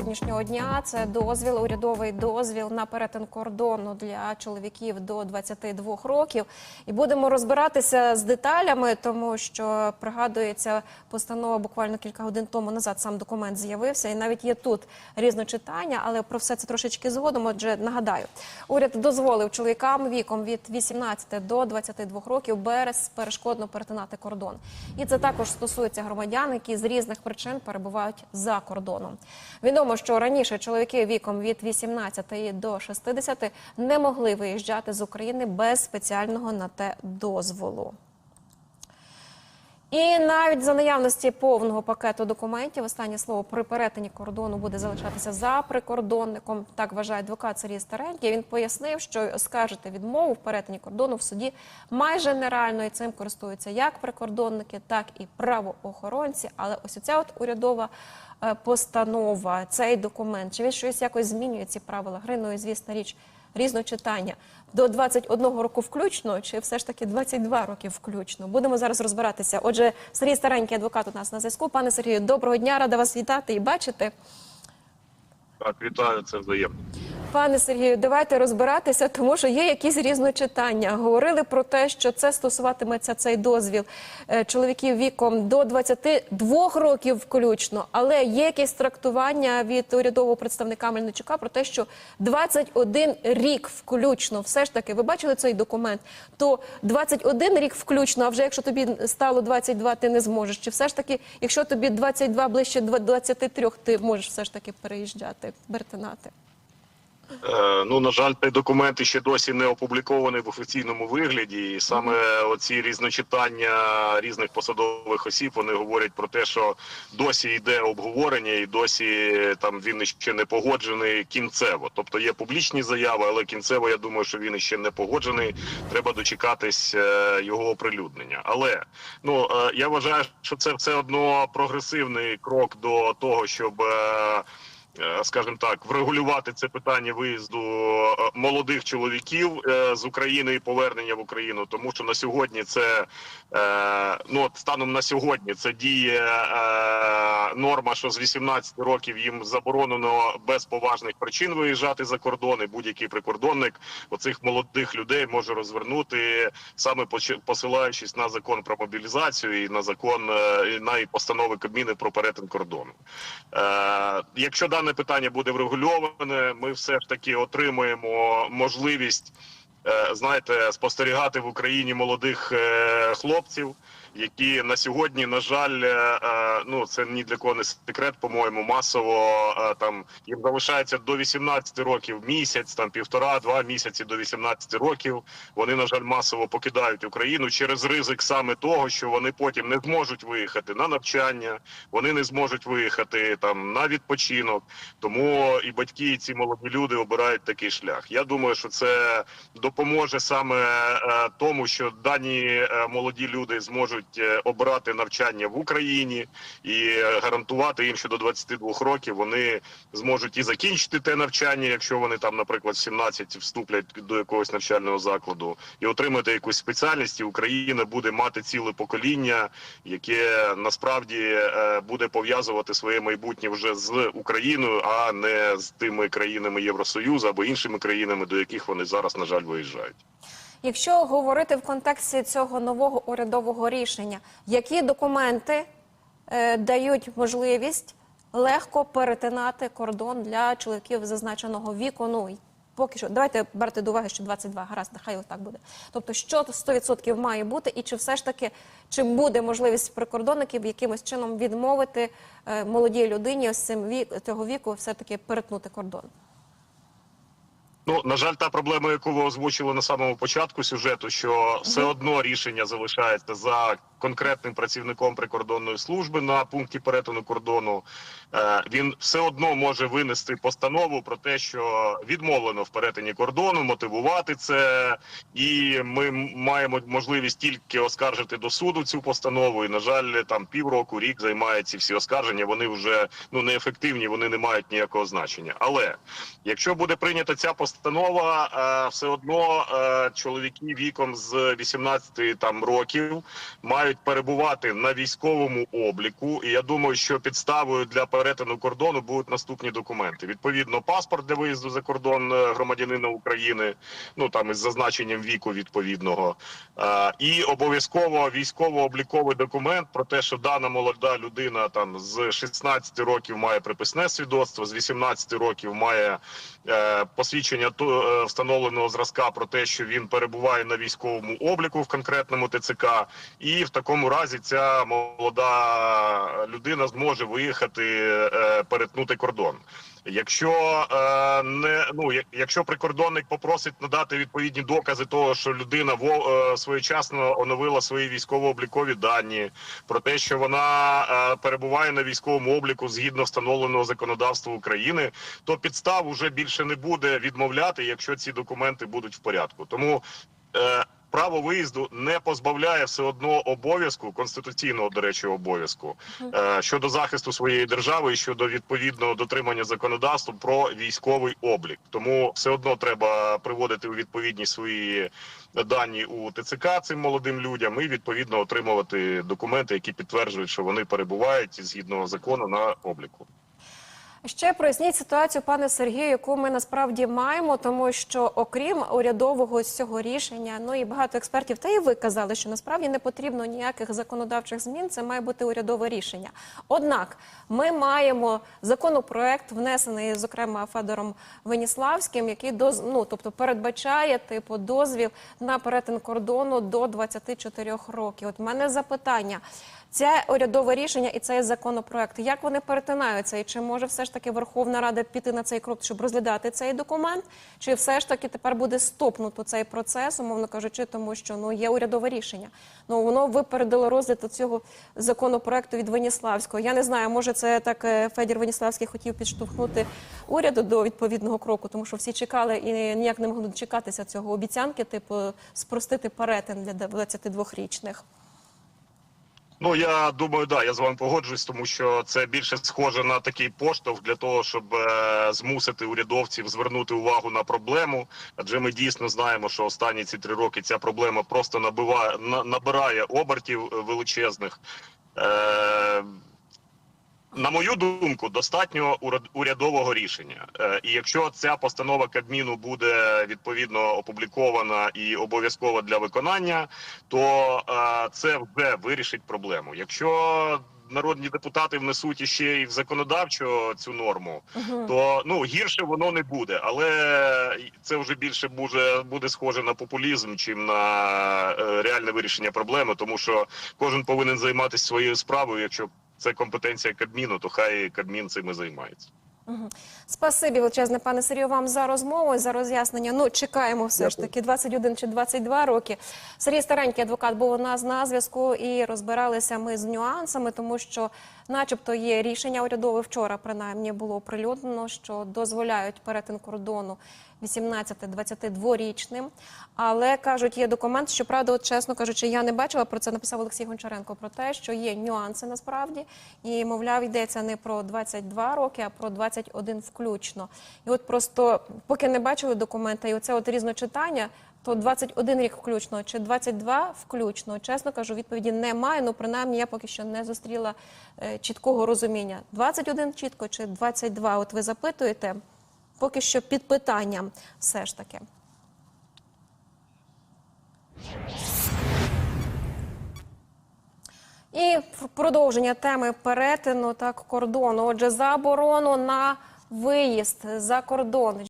Сьогоднішнього дня це дозвіл, урядовий дозвіл на перетин кордону для чоловіків до 22 років. І будемо розбиратися з деталями, тому що пригадується постанова буквально кілька годин тому назад. Сам документ з'явився, і навіть є тут різночитання, але про все це трошечки згодом. Отже, нагадаю, уряд дозволив чоловікам віком від 18 до 22 років безперешкодно перетинати кордон. І це також стосується громадян, які з різних причин перебувають за кордоном. Відомо, що раніше чоловіки віком від 18 до 60 не могли виїжджати з України без спеціального на те дозволу. І навіть за наявності повного пакету документів останнє слово при перетині кордону буде залишатися за прикордонником. Так вважає адвокат Сергій Старенький. Він пояснив, що оскаржити відмову в перетині кордону в суді майже нереально і цим користуються як прикордонники, так і правоохоронці. Але ось оця от урядова е, постанова, цей документ, чи він щось якось змінює ці правила гри? Ну і звісна річ. Різночитання до 21 року включно, чи все ж таки 22 роки включно? Будемо зараз розбиратися. Отже, Сергій Старенький, адвокат у нас на зв'язку. Пане Сергію, доброго дня, рада вас вітати і бачити. Так, вітаю, це взаємно. Пане Сергію, давайте розбиратися, тому що є якісь різночитання. Говорили про те, що це стосуватиметься цей дозвіл е, чоловіків віком до 22 років включно, але є якесь трактування від урядового представника Мельничука про те, що 21 рік включно. Все ж таки, ви бачили цей документ? То 21 рік включно, а вже якщо тобі стало 22, ти не зможеш. Чи все ж таки, якщо тобі 22 ближче 23, ти можеш все ж таки переїжджати, перетинати? Е, ну на жаль, цей документ ще досі не опублікований в офіційному вигляді. І саме оці різночитання різних посадових осіб вони говорять про те, що досі йде обговорення, і досі там він ще не погоджений кінцево. Тобто є публічні заяви, але кінцево я думаю, що він ще не погоджений. Треба дочекатись е, його оприлюднення. Але ну е, я вважаю, що це все одно прогресивний крок до того, щоб. Е, скажімо так, врегулювати це питання виїзду е, молодих чоловіків е, з України і повернення в Україну, тому що на сьогодні це ну станом на сьогодні це діє норма, що з 18 років їм заборонено без поважних причин виїжджати за кордон. І будь-який прикордонник оцих молодих людей може розвернути саме посилаючись на закон про мобілізацію і на закон на постанови Кабміни про перетин кордону. Якщо дане питання буде врегульоване, ми все ж таки отримуємо можливість. е, Знаєте, спостерігати в Україні молодих е, хлопців, які на сьогодні, на жаль, е, е, ну це ні для кого не секрет, по-моєму, масово е, там їм залишається до 18 років місяць, там півтора-два місяці до 18 років. Вони на жаль масово покидають Україну через ризик саме того, що вони потім не зможуть виїхати на навчання, вони не зможуть виїхати там на відпочинок. Тому і батьки, і ці молоді люди обирають такий шлях. Я думаю, що це допоможе саме тому, що дані молоді люди зможуть е, обрати навчання в Україні і е, гарантувати їм, що до 22 років вони зможуть і закінчити те навчання, якщо вони там, наприклад, в 17 вступлять до якогось навчального закладу, і отримати якусь спеціальність. І Україна буде мати ціле покоління, яке насправді е, буде пов'язувати своє майбутнє вже з Україною, а не з тими країнами Євросоюзу або іншими країнами, до яких вони зараз на жаль виїжджають. Якщо говорити в контексті цього нового урядового рішення, які документи е, дають можливість легко перетинати кордон для чоловіків зазначеного віку? Ну поки що давайте брати до уваги, що 22, гаразд, нехай отак буде. Тобто, що 100% має бути, і чи все ж таки чи буде можливість прикордонників якимось чином відмовити е, молодій людині з цим вік цього віку, все таки перетнути кордон? Ну на жаль, та проблема, яку ви озвучили на самому початку сюжету, що все одно рішення залишається за конкретним працівником прикордонної служби на пункті перетину кордону. Е, Він все одно може винести постанову про те, що відмовлено в перетині кордону, мотивувати це, і ми маємо можливість тільки оскаржити до суду цю постанову. І на жаль, там півроку, рік займає ці всі оскарження. Вони вже ну неефективні, вони не мають ніякого значення. Але якщо буде прийнята ця постанова, постанова е, все одно е, чоловіки віком з 18 там років мають перебувати на військовому обліку. І я думаю, що підставою для перетину кордону будуть наступні документи. Відповідно, паспорт для виїзду за кордон е, громадянина України, ну там із зазначенням віку відповідного, і обов'язково військово-обліковий документ про те, що дана молода людина там з 16 років має приписне свідоцтво, з 18 років має посвідчення ту- е, встановленого зразка про те, що він перебуває на військовому обліку в конкретному ТЦК, і в такому разі ця молода людина зможе виїхати, е, перетнути кордон. Якщо е, не ну як- якщо прикордонник попросить надати відповідні докази того, що людина е, своєчасно оновила свої військово-облікові дані, про те, що вона е, перебуває на військовому обліку згідно встановленого законодавства України, то підстав уже більше не буде відмовляти, якщо ці документи будуть в порядку. Тому е, право виїзду не позбавляє все одно обов'язку конституційного, до речі, обов'язку е, щодо захисту своєї держави і щодо відповідного дотримання законодавства про військовий облік. Тому все одно треба приводити у відповідність свої дані у ТЦК цим молодим людям і відповідно отримувати документи, які підтверджують, що вони перебувають згідно закону на обліку. Ще проясніть ситуацію, пане Сергію, яку ми насправді маємо, тому що окрім урядового цього рішення, ну і багато експертів, та і ви казали, що насправді не потрібно ніяких законодавчих змін. Це має бути урядове рішення. Однак ми маємо законопроект, внесений зокрема Федором Веніславським, який доз, ну, тобто передбачає типу дозвіл на перетин кордону до 24 років. От в мене запитання. Це урядове рішення і цей законопроект. Як вони перетинаються? І чи може все ж таки Верховна Рада піти на цей крок, щоб розглядати цей документ? Чи все ж таки тепер буде стопнуто цей процес, умовно кажучи, тому що ну є урядове рішення? Ну воно випередило розгляд цього законопроекту від Веніславського. Я не знаю, може це так е, Федір Веніславський хотів підштовхнути уряду до відповідного кроку, тому що всі чекали і ніяк не могли дочекатися цього обіцянки, типу спростити перетин для 22-річних. Ну я думаю, да, я з вами погоджуюсь, тому що це більше схоже на такий поштовх для того, щоб е, змусити урядовців звернути увагу на проблему. Адже ми дійсно знаємо, що останні ці три роки ця проблема просто набиває на, набирає обертів е, величезних. Е, на мою думку, достатньо уряд- урядового рішення. Е, І якщо ця постанова Кабміну буде відповідно опублікована і обов'язкова для виконання, то е, це вже вирішить проблему. Якщо народні депутати внесуть іще і в законодавчо цю норму, то ну гірше воно не буде, але це вже більше буде, буде схоже на популізм, чим на е, реальне вирішення проблеми, тому що кожен повинен займатися своєю справою. Якщо це компетенція Кабміну, то хай Кабмін цим і займається. Спасибі величезне, пане Сергію, вам за розмову і за роз'яснення. Ну, чекаємо все ж таки 21 чи 22 роки. Сергій Старенький, адвокат, був у нас на зв'язку і розбиралися ми з нюансами, тому що, начебто, є рішення урядове вчора, принаймні було оприлюднено, що дозволяють перетин кордону 18-22-річним. Але кажуть, є документ, що правда, от чесно кажучи, я не бачила про це. Написав Олексій Гончаренко про те, що є нюанси насправді, і мовляв, йдеться не про 22 роки, а про 21 включно. І от просто поки не бачили документа, і оце от різночитання. То 21 рік включно чи 22 включно, чесно кажу, відповіді немає. Ну принаймні я поки що не зустріла е, чіткого розуміння. 21 чітко чи 22? От ви запитуєте, поки що під питанням все ж таки. І продовження теми перетину так кордону. Отже, заборону на виїзд за кордон